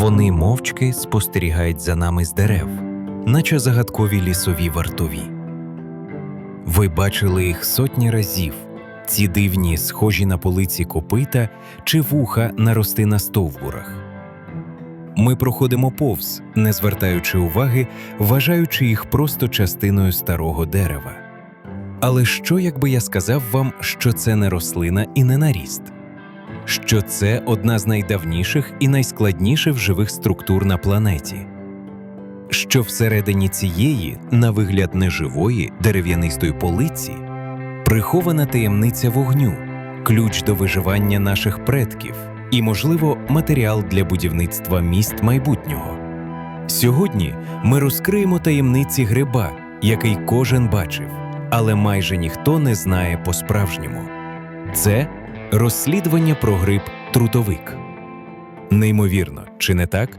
Вони мовчки спостерігають за нами з дерев, наче загадкові лісові вартові. Ви бачили їх сотні разів, ці дивні, схожі на полиці копита чи вуха нарости на стовбурах. Ми проходимо повз, не звертаючи уваги, вважаючи їх просто частиною старого дерева. Але що, якби я сказав вам, що це не рослина і не наріст? Що це одна з найдавніших і найскладніших живих структур на планеті? Що всередині цієї, на вигляд неживої дерев'янистої полиці, прихована таємниця вогню, ключ до виживання наших предків і, можливо, матеріал для будівництва міст майбутнього. Сьогодні ми розкриємо таємниці гриба, який кожен бачив, але майже ніхто не знає по-справжньому. Це розслідування про гриб трутовик. Неймовірно, чи не так?